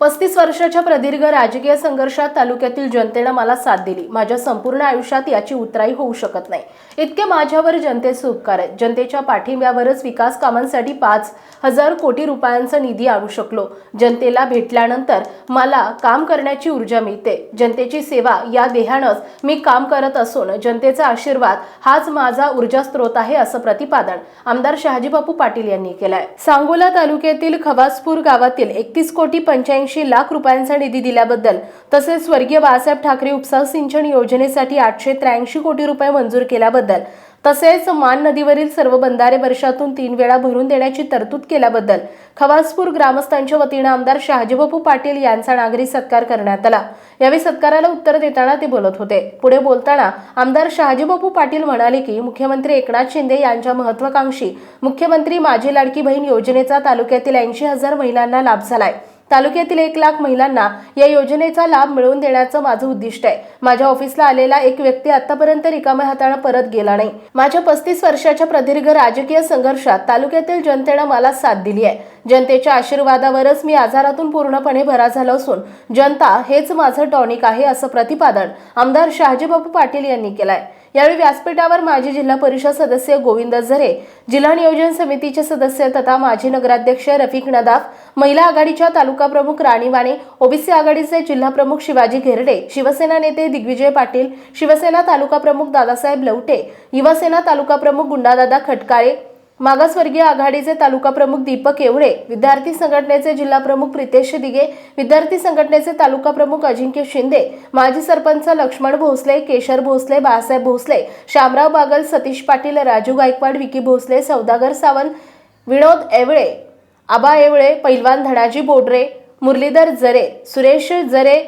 पस्तीस वर्षाच्या प्रदीर्घ राजकीय संघर्षात तालुक्यातील जनतेनं मला साथ दिली. माझ्या संपूर्ण आयुष्यात याची उतराई होऊ शकत नाही. इतके माझ्यावर जनतेचे उपकार आहेत. जनतेच्या पाठिंब्यावरच विकास कामांसाठी पाच हजार कोटी रुपयांचा निधी आणू शकलो. जनतेला भेटल्यानंतर मला काम करण्याची ऊर्जा मिळते. जनतेची सेवा या देहानंच मी काम करत असून जनतेचा आशीर्वाद हाच माझा ऊर्जा स्रोत आहे असं प्रतिपादन आमदार शहाजीबापू पाटील यांनी केलंय. सांगोला तालुक्यातील खवासपूर गावातील एकतीस कोटी पंच्याऐंशी लाख रुपयांचा निधी दिल्याबद्दल तसेच स्वर्गीय बाळासाहेब ठाकरे उपसा सिंचन योजनेसाठी आठशे त्र्याऐंशी कोटी रुपये मंजूर केल्याबद्दल तसेच मान नदीवरील सर्व बंधारे वर्षातून तीन वेळा भरून देण्याची तरतूद केल्याबद्दल खवासपूर ग्रामस्थांच्या वतीनं आमदार शहाजीबापू पाटील यांचा नागरी सत्कार करण्यात आला. यावेळी सत्काराला उत्तर देताना ते बोलत होते. पुढे बोलताना आमदार शहाजीबापू पाटील म्हणाले की मुख्यमंत्री एकनाथ शिंदे यांच्या महत्वाकांक्षी मुख्यमंत्री माझी लाडकी बहीण योजनेचा तालुक्यातील ऐंशी हजार महिलांना लाभ झालाय. तालुक्यातील एक लाख महिलांना या योजनेचा लाभ मिळवून देण्याचं माझं उद्दिष्ट आहे. माझ्या ऑफिसला आलेला एक व्यक्ती आतापर्यंत रिकाम्या हाताने परत गेला नाही. माझ्या पस्तीस वर्षाच्या प्रदीर्घ राजकीय संघर्षात तालुक्यातील जनतेनं मला साथ दिली आहे. जनतेच्या आशीर्वादावरच मी आजारातून पूर्णपणे भरा झालो असून जनता हेच माझं टॉनिक आहे असं प्रतिपादन आमदार शहाजीबाबू पाटील यांनी केलंय. यावेळी व्यासपीठावर माजी जिल्हा परिषद सदस्य गोविंद झरे जिल्हा नियोजन समितीचे सदस्य तथा माजी नगराध्यक्ष रफिक नदाफ महिला आघाडीच्या तालुका प्रमुख राणी वाणे ओबीसी आघाडीचे जिल्हा प्रमुख शिवाजी घेरडे शिवसेना नेते दिग्विजय पाटील शिवसेना तालुका प्रमुख दादासाहेब लवटे युवासेना तालुका प्रमुख गुंडादादा खटकाळे मागासवर्गीय आघाडीचे तालुका प्रमुख दीपक येवळे विद्यार्थी संघटनेचे जिल्हा प्रमुख प्रितेश दिगे विद्यार्थी संघटनेचे तालुका प्रमुख अजिंक्य शिंदे माजी सरपंच लक्ष्मण भोसले केशर भोसले बाळासाहेब भोसले शामराव बागल सतीश पाटील राजू गायकवाड विकी भोसले सौदागर सावंत विनोद येवळे आबा येवळे पैलवान धनाजी बोडरे मुरलीधर जरे सुरेश जरे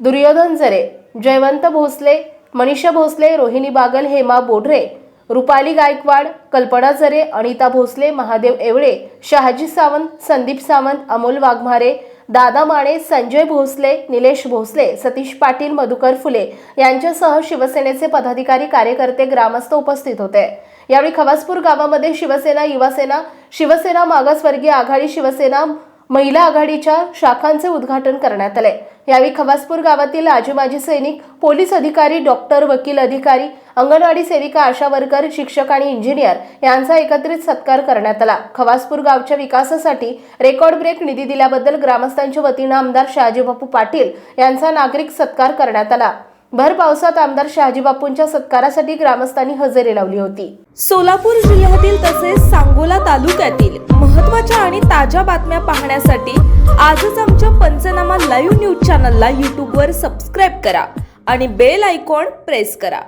दुर्योधन जरे जयवंत भोसले मनीषा भोसले रोहिणी बागल हेमा बोढरे रुपाली गायकवाड कल्पना जरे अनिता भोसले महादेव एवळे शहाजी सावंत संदीप सावंत अमोल वाघमारे दादा माने संजय भोसले निलेश भोसले सतीश पाटील मधुकर फुले यांच्यासह शिवसेनेचे पदाधिकारी कार्यकर्ते ग्रामस्थ उपस्थित होते. यावेळी खवासपूर गावामध्ये शिवसेना युवासेना शिवसेना मागासवर्गीय आघाडी शिवसेना महिला आघाडीच्या शाखांचे उद्घाटन करण्यात आले. यावेळी खवासपूर गावातील आजी माजी सैनिक पोलीस अधिकारी डॉक्टर वकील अधिकारी अंगणवाडी सेविका आशा वर्कर शिक्षक आणि इंजिनियर यांचा एकत्रित सत्कार करण्यात आला. खवासपूर गावच्या विकासासाठी रेकॉर्ड ब्रेक निधी दिल्याबद्दल ग्रामस्थांच्या वतीनं आमदार शहाजीबापू पाटील यांचा नागरिक सत्कार करण्यात आला. भर पावसात आमदार शहाजीबापूंच्या सत्कारासाठी ग्रामस्थांनी हजेरी लावली होती. सोलापूर जिल्ह्यातील तसेच सांगोला तालुक्यातील महत्त्वाच्या आणि ताज्या बातम्या पाहण्यासाठी आजच आमच्या पंचनामा लाईव्ह न्यूज चॅनलला यूट्यूबवर सबस्क्राईब करा आणि बेल आयकॉन प्रेस करा.